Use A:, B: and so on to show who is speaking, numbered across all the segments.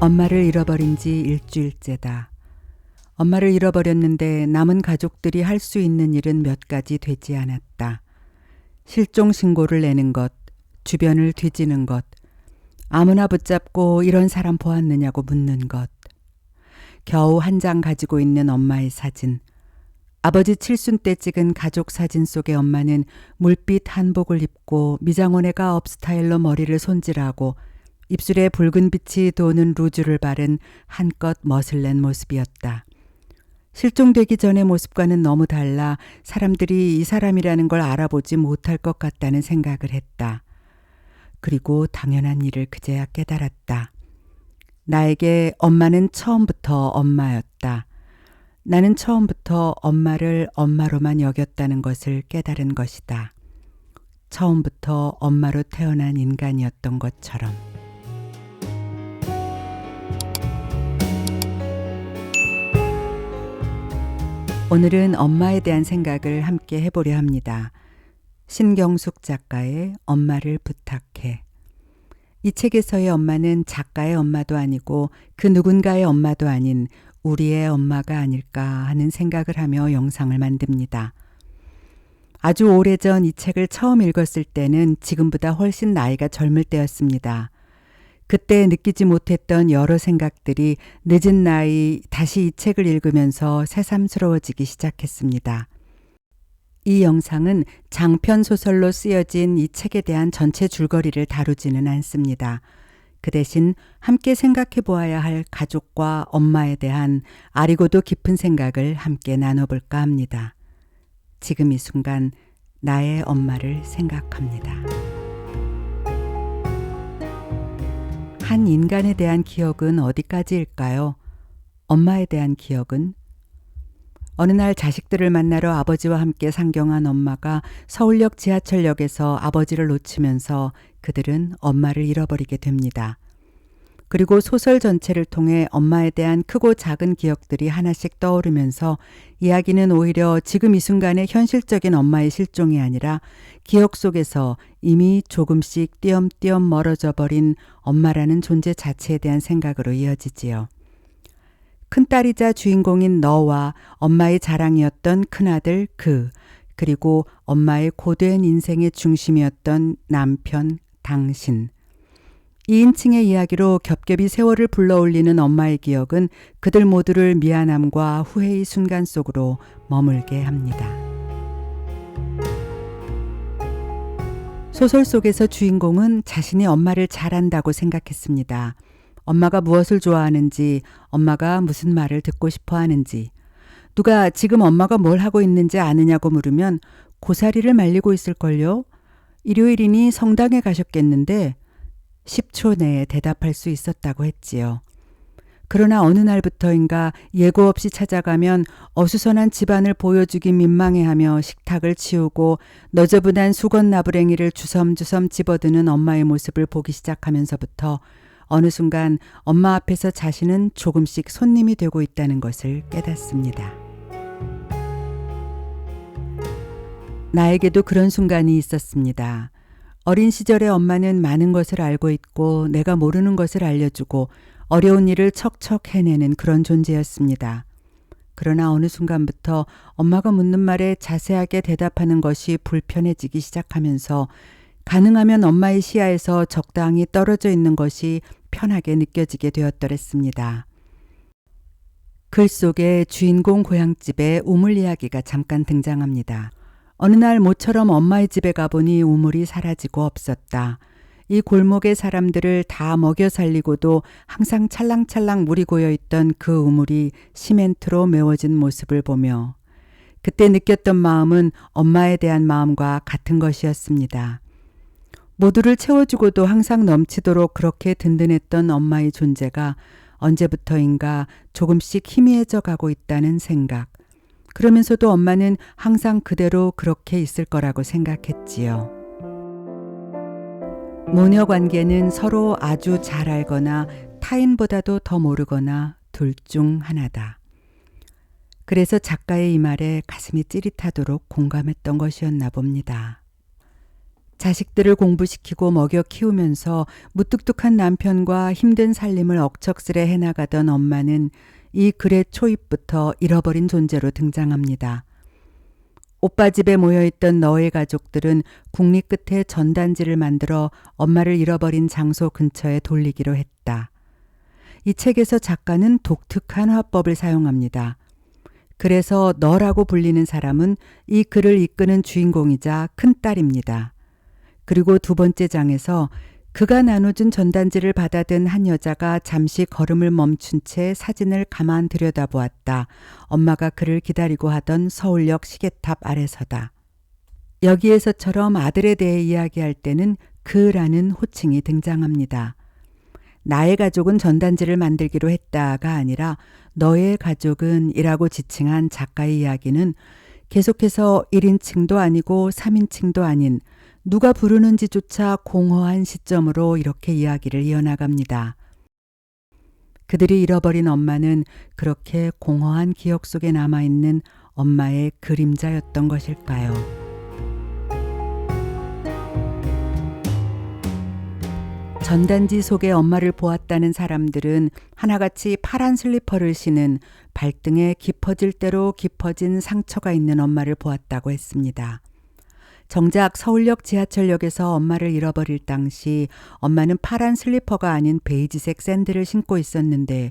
A: 엄마를 잃어버린 지 일주일째다. 엄마를 잃어버렸는데 남은 가족들이 할 수 있는 일은 몇 가지 되지 않았다. 실종 신고를 내는 것, 주변을 뒤지는 것, 아무나 붙잡고 이런 사람 보았느냐고 묻는 것. 겨우 한 장 가지고 있는 엄마의 사진. 아버지 칠순 때 찍은 가족 사진 속의 엄마는 물빛 한복을 입고 미장원애가 업 스타일로 머리를 손질하고 입술에 붉은 빛이 도는 루즈를 바른 한껏 멋을 낸 모습이었다. 실종되기 전의 모습과는 너무 달라 사람들이 이 사람이라는 걸 알아보지 못할 것 같다는 생각을 했다. 그리고 당연한 일을 그제야 깨달았다. 나에게 엄마는 처음부터 엄마였다. 나는 처음부터 엄마를 엄마로만 여겼다는 것을 깨달은 것이다. 처음부터 엄마로 태어난 인간이었던 것처럼. 오늘은 엄마에 대한 생각을 함께 해보려 합니다. 신경숙 작가의 엄마를 부탁해. 이 책에서의 엄마는 작가의 엄마도 아니고 그 누군가의 엄마도 아닌 우리의 엄마가 아닐까 하는 생각을 하며 영상을 만듭니다. 아주 오래전 이 책을 처음 읽었을 때는 지금보다 훨씬 나이가 젊을 때였습니다. 그때 느끼지 못했던 여러 생각들이 늦은 나이 다시 이 책을 읽으면서 새삼스러워지기 시작했습니다. 이 영상은 장편 소설로 쓰여진 이 책에 대한 전체 줄거리를 다루지는 않습니다. 그 대신 함께 생각해 보아야 할 가족과 엄마에 대한 아리고도 깊은 생각을 함께 나눠볼까 합니다. 지금 이 순간 나의 엄마를 생각합니다. 한 인간에 대한 기억은 어디까지일까요? 엄마에 대한 기억은? 어느 날 자식들을 만나러 아버지와 함께 상경한 엄마가 서울역 지하철역에서 아버지를 놓치면서 그들은 엄마를 잃어버리게 됩니다. 그리고 소설 전체를 통해 엄마에 대한 크고 작은 기억들이 하나씩 떠오르면서 이야기는 오히려 지금 이 순간의 현실적인 엄마의 실종이 아니라 기억 속에서 이미 조금씩 띄엄띄엄 멀어져 버린 엄마라는 존재 자체에 대한 생각으로 이어지지요. 큰딸이자 주인공인 너와 엄마의 자랑이었던 큰아들 그, 그리고 엄마의 고된 인생의 중심이었던 남편 당신. 2인칭의 이야기로 겹겹이 세월을 불러올리는 엄마의 기억은 그들 모두를 미안함과 후회의 순간 속으로 머물게 합니다. 소설 속에서 주인공은 자신이 엄마를 잘한다고 생각했습니다. 엄마가 무엇을 좋아하는지, 엄마가 무슨 말을 듣고 싶어 하는지, 누가 지금 엄마가 뭘 하고 있는지 아느냐고 물으면 고사리를 말리고 있을걸요? 일요일이니 성당에 가셨겠는데 10초 내에 대답할 수 있었다고 했지요. 그러나 어느 날부터인가 예고 없이 찾아가면 어수선한 집안을 보여주기 민망해하며 식탁을 치우고 너저분한 수건 나부랭이를 주섬주섬 집어드는 엄마의 모습을 보기 시작하면서부터 어느 순간 엄마 앞에서 자신은 조금씩 손님이 되고 있다는 것을 깨닫습니다. 나에게도 그런 순간이 있었습니다. 어린 시절의 엄마는 많은 것을 알고 있고 내가 모르는 것을 알려주고 어려운 일을 척척 해내는 그런 존재였습니다. 그러나 어느 순간부터 엄마가 묻는 말에 자세하게 대답하는 것이 불편해지기 시작하면서 가능하면 엄마의 시야에서 적당히 떨어져 있는 것이 편하게 느껴지게 되었더랬습니다. 글 속에 주인공 고향집의 우물 이야기가 잠깐 등장합니다. 어느 날 모처럼 엄마의 집에 가보니 우물이 사라지고 없었다. 이 골목의 사람들을 다 먹여 살리고도 항상 찰랑찰랑 물이 고여 있던 그 우물이 시멘트로 메워진 모습을 보며 그때 느꼈던 마음은 엄마에 대한 마음과 같은 것이었습니다. 모두를 채워주고도 항상 넘치도록 그렇게 든든했던 엄마의 존재가 언제부터인가 조금씩 희미해져 가고 있다는 생각. 그러면서도 엄마는 항상 그대로 그렇게 있을 거라고 생각했지요. 모녀 관계는 서로 아주 잘 알거나 타인보다도 더 모르거나 둘 중 하나다. 그래서 작가의 이 말에 가슴이 찌릿하도록 공감했던 것이었나 봅니다. 자식들을 공부시키고 먹여 키우면서 무뚝뚝한 남편과 힘든 살림을 억척스레 해나가던 엄마는 이 글의 초입부터 잃어버린 존재로 등장합니다. 오빠 집에 모여있던 너의 가족들은 국리 끝에 전단지를 만들어 엄마를 잃어버린 장소 근처에 돌리기로 했다. 이 책에서 작가는 독특한 화법을 사용합니다. 그래서 너라고 불리는 사람은 이 글을 이끄는 주인공이자 큰딸입니다. 그리고 두 번째 장에서 그가 나눠준 전단지를 받아든 한 여자가 잠시 걸음을 멈춘 채 사진을 가만 들여다보았다. 엄마가 그를 기다리고 하던 서울역 시계탑 아래서다. 여기에서처럼 아들에 대해 이야기할 때는 그라는 호칭이 등장합니다. 나의 가족은 전단지를 만들기로 했다가 아니라 너의 가족은 이라고 지칭한 작가의 이야기는 계속해서 1인칭도 아니고 3인칭도 아닌 누가 부르는지조차 공허한 시점으로 이렇게 이야기를 이어나갑니다. 그들이 잃어버린 엄마는 그렇게 공허한 기억 속에 남아있는 엄마의 그림자였던 것일까요? 전단지 속에 엄마를 보았다는 사람들은 하나같이 파란 슬리퍼를 신은 발등에 깊어질 대로 깊어진 상처가 있는 엄마를 보았다고 했습니다. 정작 서울역 지하철역에서 엄마를 잃어버릴 당시 엄마는 파란 슬리퍼가 아닌 베이지색 샌들을 신고 있었는데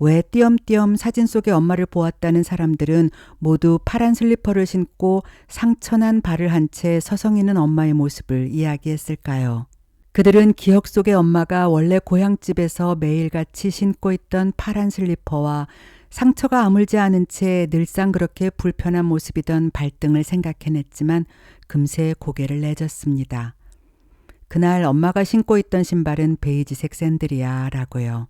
A: 왜 띄엄띄엄 사진 속에 엄마를 보았다는 사람들은 모두 파란 슬리퍼를 신고 상처난 발을 한 채 서성이는 엄마의 모습을 이야기했을까요? 그들은 기억 속의 엄마가 원래 고향집에서 매일같이 신고 있던 파란 슬리퍼와 상처가 아물지 않은 채 늘상 그렇게 불편한 모습이던 발등을 생각해냈지만 금세 고개를 내졌습니다. 그날 엄마가 신고 있던 신발은 베이지색 샌들이야 라고요.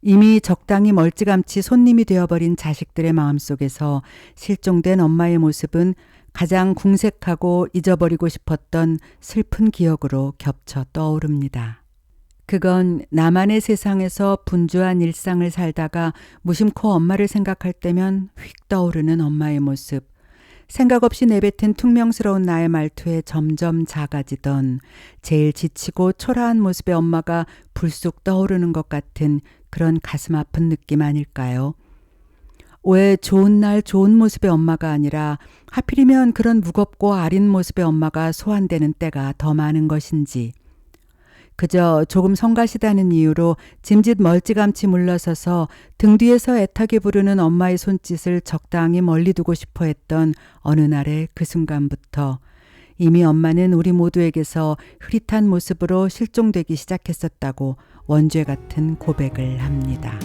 A: 이미 적당히 멀찌감치 손님이 되어버린 자식들의 마음 속에서 실종된 엄마의 모습은 가장 궁색하고 잊어버리고 싶었던 슬픈 기억으로 겹쳐 떠오릅니다. 그건 나만의 세상에서 분주한 일상을 살다가 무심코 엄마를 생각할 때면 휙 떠오르는 엄마의 모습. 생각 없이 내뱉은 퉁명스러운 나의 말투에 점점 작아지던 제일 지치고 초라한 모습의 엄마가 불쑥 떠오르는 것 같은 그런 가슴 아픈 느낌 아닐까요? 왜 좋은 날 좋은 모습의 엄마가 아니라 하필이면 그런 무겁고 아린 모습의 엄마가 소환되는 때가 더 많은 것인지. 그저 조금 성가시다는 이유로 짐짓 멀찌감치 물러서서 등 뒤에서 애타게 부르는 엄마의 손짓을 적당히 멀리 두고 싶어 했던 어느 날의 그 순간부터 이미 엄마는 우리 모두에게서 흐릿한 모습으로 실종되기 시작했었다고 원죄 같은 고백을 합니다.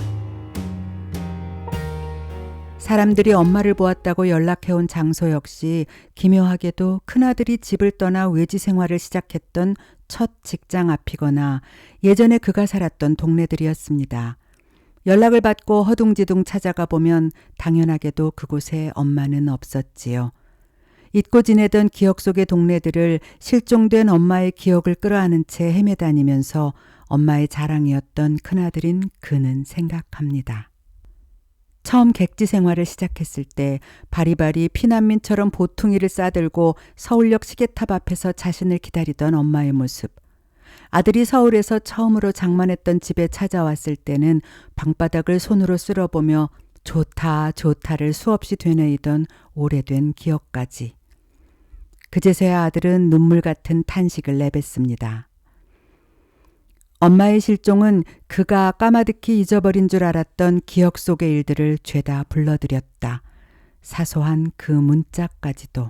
A: 사람들이 엄마를 보았다고 연락해온 장소 역시 기묘하게도 큰아들이 집을 떠나 외지 생활을 시작했던 첫 직장 앞이거나 예전에 그가 살았던 동네들이었습니다. 연락을 받고 허둥지둥 찾아가 보면 당연하게도 그곳에 엄마는 없었지요. 잊고 지내던 기억 속의 동네들을 실종된 엄마의 기억을 끌어안은 채 헤매다니면서 엄마의 자랑이었던 큰아들인 그는 생각합니다. 처음 객지 생활을 시작했을 때 바리바리 피난민처럼 보퉁이를 싸들고 서울역 시계탑 앞에서 자신을 기다리던 엄마의 모습. 아들이 서울에서 처음으로 장만했던 집에 찾아왔을 때는 방바닥을 손으로 쓸어보며 좋다, 좋다를 수없이 되뇌이던 오래된 기억까지. 그제서야 아들은 눈물 같은 탄식을 내뱉습니다. 엄마의 실종은 그가 까마득히 잊어버린 줄 알았던 기억 속의 일들을 죄다 불러들였다. 사소한 그 문자까지도.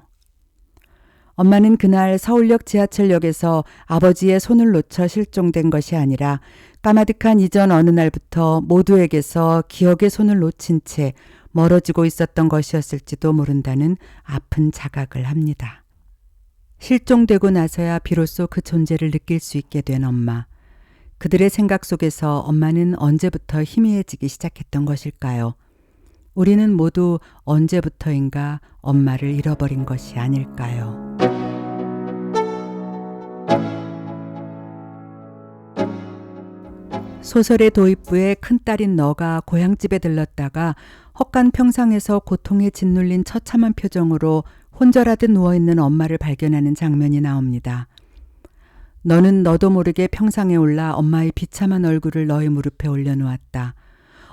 A: 엄마는 그날 서울역 지하철역에서 아버지의 손을 놓쳐 실종된 것이 아니라 까마득한 이전 어느 날부터 모두에게서 기억의 손을 놓친 채 멀어지고 있었던 것이었을지도 모른다는 아픈 자각을 합니다. 실종되고 나서야 비로소 그 존재를 느낄 수 있게 된 엄마. 그들의 생각 속에서 엄마는 언제부터 희미해지기 시작했던 것일까요? 우리는 모두 언제부터인가 엄마를 잃어버린 것이 아닐까요? 소설의 도입부에 큰딸인 너가 고향집에 들렀다가 헛간 평상에서 고통에 짓눌린 처참한 표정으로 혼절하듯 누워있는 엄마를 발견하는 장면이 나옵니다. 너는 너도 모르게 평상에 올라 엄마의 비참한 얼굴을 너의 무릎에 올려놓았다.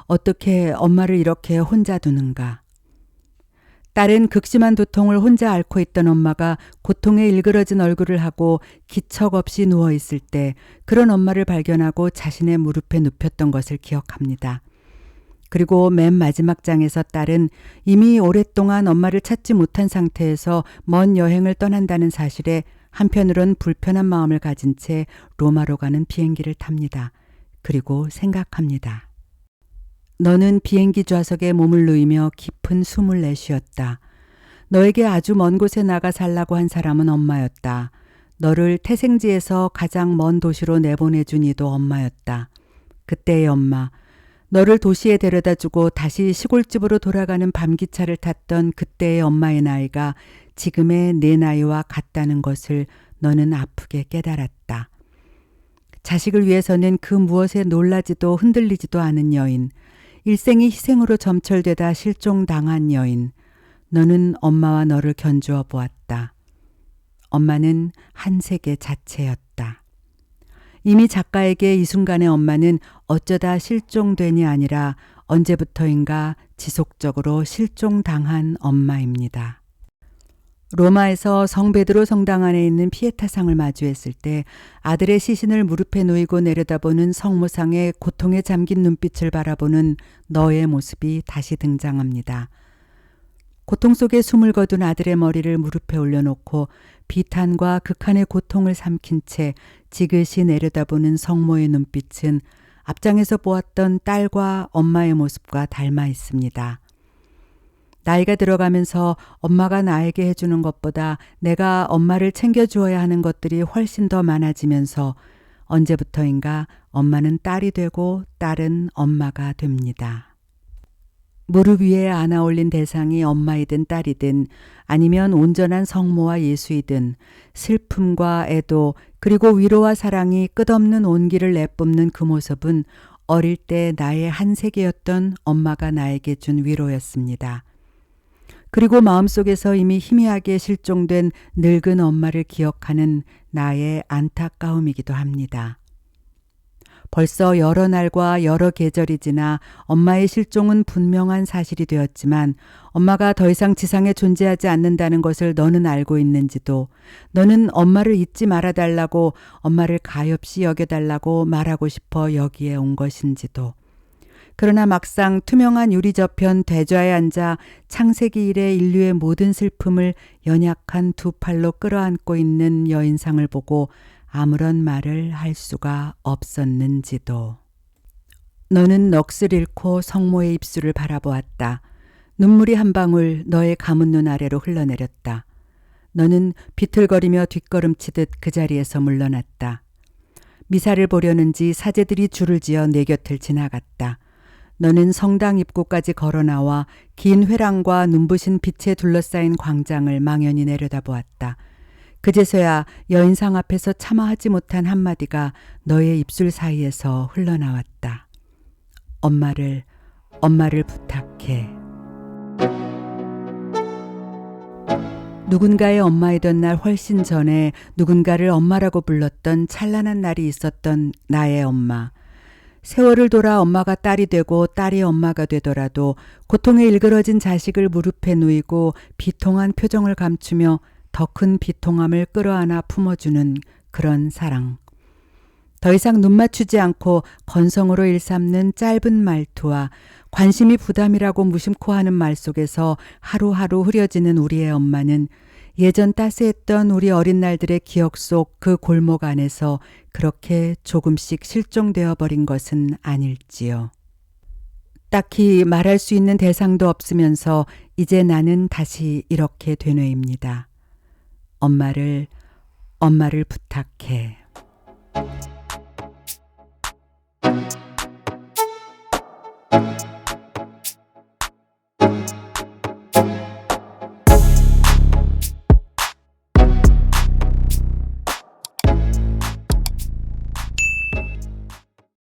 A: 어떻게 엄마를 이렇게 혼자 두는가? 딸은 극심한 두통을 혼자 앓고 있던 엄마가 고통에 일그러진 얼굴을 하고 기척 없이 누워 있을 때 그런 엄마를 발견하고 자신의 무릎에 눕혔던 것을 기억합니다. 그리고 맨 마지막 장에서 딸은 이미 오랫동안 엄마를 찾지 못한 상태에서 먼 여행을 떠난다는 사실에 한편으론 불편한 마음을 가진 채 로마로 가는 비행기를 탑니다. 그리고 생각합니다. 너는 비행기 좌석에 몸을 누이며 깊은 숨을 내쉬었다. 너에게 아주 먼 곳에 나가 살라고 한 사람은 엄마였다. 너를 태생지에서 가장 먼 도시로 내보내준 이도 엄마였다. 그때의 엄마, 너를 도시에 데려다 주고 다시 시골집으로 돌아가는 밤기차를 탔던 그때의 엄마의 나이가 지금의 내 나이와 같다는 것을 너는 아프게 깨달았다. 자식을 위해서는 그 무엇에 놀라지도 흔들리지도 않은 여인, 일생이 희생으로 점철되다 실종당한 여인, 너는 엄마와 너를 견주어 보았다. 엄마는 한 세계 자체였다. 이미 작가에게 이 순간의 엄마는 어쩌다 실종된이 아니라 언제부터인가 지속적으로 실종당한 엄마입니다. 로마에서 성 베드로 성당 안에 있는 피에타상을 마주했을 때 아들의 시신을 무릎에 놓이고 내려다보는 성모상의 고통에 잠긴 눈빛을 바라보는 너의 모습이 다시 등장합니다. 고통 속에 숨을 거둔 아들의 머리를 무릎에 올려놓고 비탄과 극한의 고통을 삼킨 채 지그시 내려다보는 성모의 눈빛은 앞장에서 보았던 딸과 엄마의 모습과 닮아 있습니다. 나이가 들어가면서 엄마가 나에게 해주는 것보다 내가 엄마를 챙겨주어야 하는 것들이 훨씬 더 많아지면서 언제부터인가 엄마는 딸이 되고 딸은 엄마가 됩니다. 무릎 위에 안아 올린 대상이 엄마이든 딸이든 아니면 온전한 성모와 예수이든 슬픔과 애도 그리고 위로와 사랑이 끝없는 온기를 내뿜는 그 모습은 어릴 때 나의 한 세계였던 엄마가 나에게 준 위로였습니다. 그리고 마음속에서 이미 희미하게 실종된 늙은 엄마를 기억하는 나의 안타까움이기도 합니다. 벌써 여러 날과 여러 계절이 지나 엄마의 실종은 분명한 사실이 되었지만 엄마가 더 이상 지상에 존재하지 않는다는 것을 너는 알고 있는지도 너는 엄마를 잊지 말아달라고 엄마를 가엾이 여겨달라고 말하고 싶어 여기에 온 것인지도. 그러나 막상 투명한 유리 저편 대좌에 앉아 창세기 이래 인류의 모든 슬픔을 연약한 두 팔로 끌어안고 있는 여인상을 보고 아무런 말을 할 수가 없었는지도. 너는 넋을 잃고 성모의 입술을 바라보았다. 눈물이 한 방울 너의 감은 눈 아래로 흘러내렸다. 너는 비틀거리며 뒷걸음치듯 그 자리에서 물러났다. 미사를 보려는지 사제들이 줄을 지어 내 곁을 지나갔다. 너는 성당 입구까지 걸어 나와 긴 회랑과 눈부신 빛에 둘러싸인 광장을 망연히 내려다보았다. 그제서야 여인상 앞에서 참아하지 못한 한마디가 너의 입술 사이에서 흘러나왔다. 엄마를, 엄마를 부탁해. 누군가의 엄마이던 날 훨씬 전에 누군가를 엄마라고 불렀던 찬란한 날이 있었던 나의 엄마. 세월을 돌아 엄마가 딸이 되고 딸이 엄마가 되더라도 고통에 일그러진 자식을 무릎에 누이고 비통한 표정을 감추며 더 큰 비통함을 끌어안아 품어주는 그런 사랑. 더 이상 눈 맞추지 않고 건성으로 일삼는 짧은 말투와 관심이 부담이라고 무심코 하는 말 속에서 하루하루 흐려지는 우리의 엄마는 예전 따스했던 우리 어린 날들의 기억 속 그 골목 안에서 그렇게 조금씩 실종되어 버린 것은 아닐지요. 딱히 말할 수 있는 대상도 없으면서 이제 나는 다시 이렇게 되뇌입니다. 엄마를, 엄마를 부탁해.